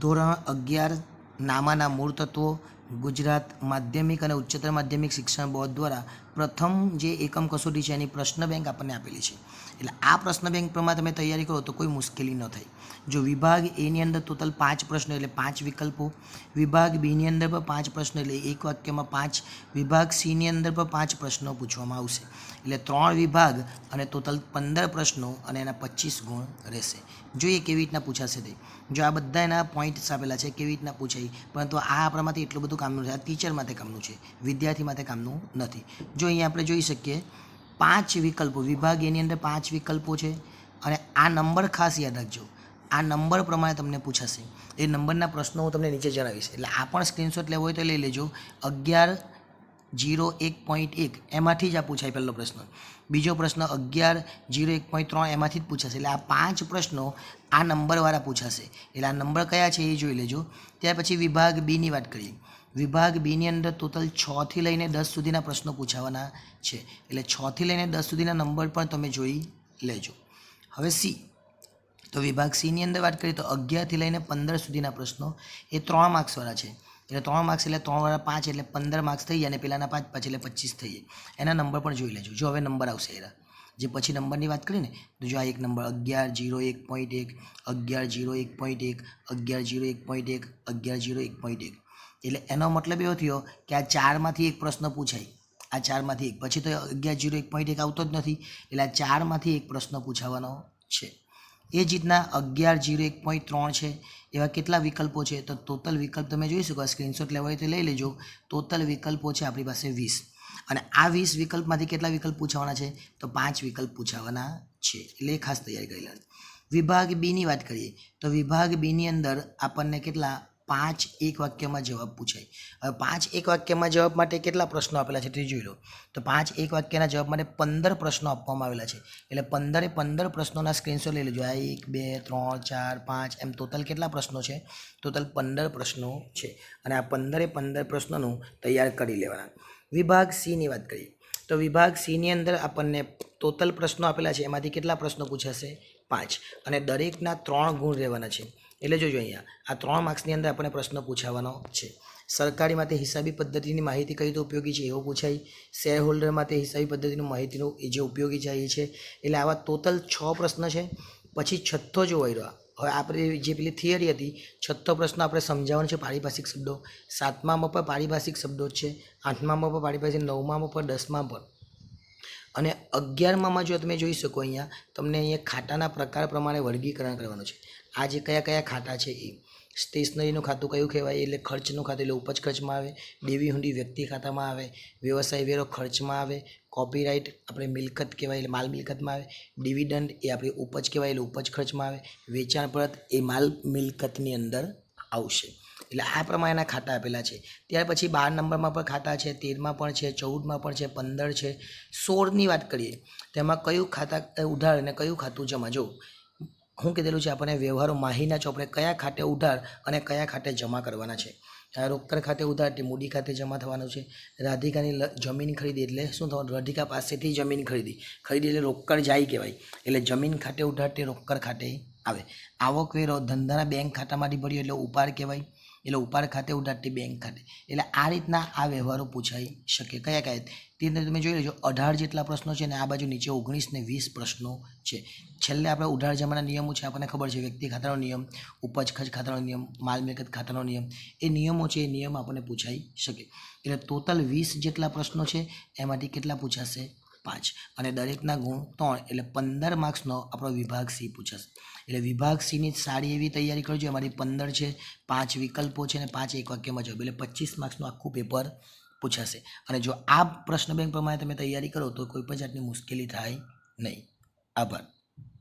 ધોરણ અગિયાર નામાના મૂળ તત્વો ગુજરાત માધ્યમિક અને ઉચ્ચતર માધ્યમિક શિક્ષણ બોર્ડ દ્વારા પ્રથમ જે એકમ કસોટી છે એની પ્રશ્ન બેંક આપણને આપેલી છે. એટલે આ પ્રશ્ન બેંક પ્રમાણે તમે તૈયારી કરો તો કોઈ મુશ્કેલી ન થાય. જો વિભાગ એની અંદર ટોટલ પાંચ પ્રશ્નો એટલે પાંચ વિકલ્પો, વિભાગ બીની અંદર પણ પાંચ પ્રશ્નો એટલે એક વાક્યમાં પાંચ, વિભાગ સીની અંદર પણ પાંચ પ્રશ્નો પૂછવામાં આવશે. એટલે ત્રણ વિભાગ અને ટોટલ પંદર પ્રશ્નો અને એના પચીસ ગુણ રહેશે. જોઈએ કેવી રીતના પૂછાશે તે. જો આ બધા એના પોઈન્ટ્સ આપેલા છે કેવી રીતના પૂછાય? પરંતુ આ આપણામાંથી એટલું બધું કામનું છે. આ ટીચર માટે કામનું છે. વિદ્યાર્થી માટે કામનું નથી. જો અહીંયા આપણે જોઈ શકીએ. પાંચ વિકલ્પો. વિભાગ એની અંદર પાંચ વિકલ્પો છે. અને આ નંબર ખાસ યાદ રાખજો. આ નંબર પ્રમાણે તમને પૂછાશે. એ નંબરના પ્રશ્નો હું તમને નીચે જણાવીશ. એટલે આ પણ સ્ક્રીનશોટ લેવો હોય તો લઈ લેજો. અગિયાર જીરો એક પોઈન્ટ એક. એમાંથી જ આ પૂછાય પહેલો પ્રશ્ન. બીજો પ્રશ્ન અગિયાર જીરો એક પોઈન્ટ ત્રણ એમાંથી જ પૂછાશે. એટલે આ પાંચ પ્રશ્નો આ નંબરવાળા પૂછાશે. એટલે આ નંબર કયા છે એ જોઈ લેજો. ત્યાર પછી વિભાગ બીની વાત કરીએ. વિભાગ બીની અંદર ટોટલ છથી લઈને દસ સુધીના પ્રશ્નો પૂછાવાના છે. એટલે છથી લઈને દસ સુધીના નંબર પણ તમે જોઈ લેજો. હવે સી. તો વિભાગ સીની અંદર વાત કરીએ તો અગિયારથી લઈને પંદર સુધીના પ્રશ્નો એ ત્રણ માર્ક્સવાળા છે. એટલે ત્રણ માર્ક્સ એટલે ત્રણ વાળા પાંચ એટલે પંદર માર્ક્સ થઈ જાય અને પેલાના પાંચ પછી એટલે પચીસ થઈ જાય એના નંબર પણ જોઈ લેજો. જો હવે નંબર આવશે એના. જે પછી નંબરની વાત કરીએ ને, તો જો આ એક નંબર અગિયાર જીરો એક પોઈન્ટ એક, અગિયાર જીરો એક પોઈન્ટ એક, અગિયાર જીરો એક પોઈન્ટ એક, અગિયાર જીરો એક પોઈન્ટ એક. એટલે એનો મતલબ એવો થયો કે આ ચારમાંથી એક પ્રશ્ન પૂછાય. આ ચારમાંથી એક. પછી તો અગિયાર જીરો એક પોઈન્ટ એક આવતો જ નથી. એટલે આ ચારમાંથી એક પ્રશ્ન પૂછાવાનો છે. એ જ રીતના અગિયાર જીરો એક પોઈન્ટ ત્રણ છે. એવા કેટલા વિકલ્પો છે? તો ટોટલ વિકલ્પ તમે જોઈ શકો. સ્ક્રીનશોટ લેવા હોય તો લઈ લેજો. ટોટલ વિકલ્પો છે આપણી પાસે વીસ. અને આ વીસ વિકલ્પમાંથી કેટલા વિકલ્પ પૂછાવાના છે? તો પાંચ વિકલ્પ પૂછાવાના છે. એટલે ખાસ તૈયારી કરી લેવાની. વિભાગ બીની વાત કરીએ. તો વિભાગ બીની અંદર આપણને કેટલા પાંચ એક વાક્યમાં જવાબ પૂછાય. હવે પાંચ એક વાક્યમાં જવાબ માટે કેટલા પ્રશ્નો આપેલા છે તે જોઈ લો. તો પાંચ એક વાક્યના જવાબ માટે પંદર પ્રશ્નો આપવામાં આવેલા છે. એટલે પંદરે પંદર પ્રશ્નોના સ્ક્રીનશોટ લઈ લેજો. આ એક, બે, ત્રણ, ચાર, પાંચ, એમ ટોટલ કેટલા પ્રશ્નો છે? ટોટલ પંદર પ્રશ્નો છે. અને આ પંદરે પંદર પ્રશ્નોનું તૈયાર કરી લેવાના. વિભાગ સીની વાત કરીએ. તો વિભાગ સીની અંદર આપણને ટોટલ પ્રશ્નો આપેલા છે. એમાંથી કેટલા પ્રશ્નો પૂછાશે? પાંચ. અને દરેકના ત્રણ ગુણ રહેવાના છે. એટલે જોજો અહીંયા, આ ત્રણ માર્ક્સની અંદર આપણને પ્રશ્ન પૂછાવાનો છે. સરકારી માટે હિસાબી પદ્ધતિની માહિતી કઈ રીતે ઉપયોગી છે એવો પૂછાય. શેર હોલ્ડર માટે હિસાબી પદ્ધતિની માહિતીનો જે ઉપયોગી છે એ છે. એટલે આવા ટોટલ છ પ્રશ્ન છે. પછી છઠ્ઠો જો રહ્યો, હવે આપણે જે પેલી થિયરી હતી, છઠ્ઠો પ્રશ્ન આપણે સમજાવવાનો છે પારિભાષિક શબ્દો. સાતમામાં પણ પારિભાષિક શબ્દો જ છે. આઠમામાં પણ પારિભાષિક, નવમામાં પણ દસમા પણ. અને અગિયારમાં જો તમે જોઈ શકો અહીંયા, તમને અહીંયા ખાતાના પ્રકાર પ્રમાણે વર્ગીકરણ કરવાનું છે. આ જે કયા કયા ખાતા છે એ. સ્ટેશનરીનું ખાતું કયું કહેવાય? એટલે ખર્ચનું ખાતું, એટલે ઉપજ ખર્ચમાં આવે. દેવી હુંડી વ્યક્તિ ખાતામાં આવે. વ્યવસાય વેરો ખર્ચમાં આવે. કોપીરાઇટ આપણે મિલકત કહેવાય, એટલે માલ મિલકતમાં આવે. ડિવિડન્ડ એ આપણી ઉપજ કહેવાય, એટલે ઉપજ ખર્ચમાં આવે. વેચાણ પરત એ માલ મિલકતની અંદર આવશે. એટલે આ પ્રમાણેના ખાતા આપેલા છે. ત્યાર પછી બાર નંબરમાં પણ ખાતા છે, તેરમાં પણ છે, ચૌદમાં પણ છે, પંદર છે, સોળની વાત કરીએ તેમાં કયું ખાતા ઉધાર અને કયું ખાતું જમા? જો, હું કીધેલું છે આપણને વ્યવહારો માહીના ચોપડે કયા ખાતે ઉધાર અને કયા ખાતે જમા કરવાના છે. રોકડ ખાતે ઉધાર તે મૂડી ખાતે જમા થવાનું છે. રાધિકાની જમીન ખરીદી એટલે શું થવાનું? રાધિકા પાસેથી જમીન ખરીદી. ખરીદી એટલે રોકડ જાય કહેવાય. એટલે જમીન ખાતે ઉધાર તે રોકડ ખાતે આવે. આવકવેરો ધંધાના બેંક ખાતામાંથી ભર્યો એટલે ઉપાડ કહેવાય. એટલે ઉપાડ ખાતે ઉધારતી બેંક ખાતે. એટલે આ રીતના આ વ્યવહારો પૂછાઈ શકે. કયા કયા? તે અંદર તમે જોઈ લેજો, અઢાર જેટલા પ્રશ્નો છે ને આ બાજુ નીચે ઓગણીસ ને વીસ પ્રશ્નો છે. છેલ્લે આપણે ઉધાર જમાના નિયમો છે, આપણને ખબર છે, વ્યક્તિ ખાતાનો નિયમ, ઉપજ ખર્ચ ખાતાનો નિયમ, માલ મિલકત ખાતાનો નિયમ, એ નિયમો છે, એ નિયમ આપણને પૂછાઈ શકે. એટલે ટોટલ વીસ જેટલા પ્રશ્નો છે, એમાંથી કેટલા પૂછાશે? પાંચ. અને દરેકના ગુણ ત્રણ, એટલે પંદર માર્ક્સનો આપણો વિભાગ સી પૂછાશે એટલે વિભાગ સીની સારી એવી તૈયારી કરજો. અમારી પંદર છે, પાંચ વિકલ્પો છે અને પાંચ એક વાક્યમાં જવાબ. એટલે પચીસ માર્ક્સનું આખું પેપર પૂછાશે અને જો આ પ્રશ્ન બેંક પ્રમાણે તમે તૈયારી કરો તો કોઈ પણ જાતની મુશ્કેલી થાય નહીં. આભાર.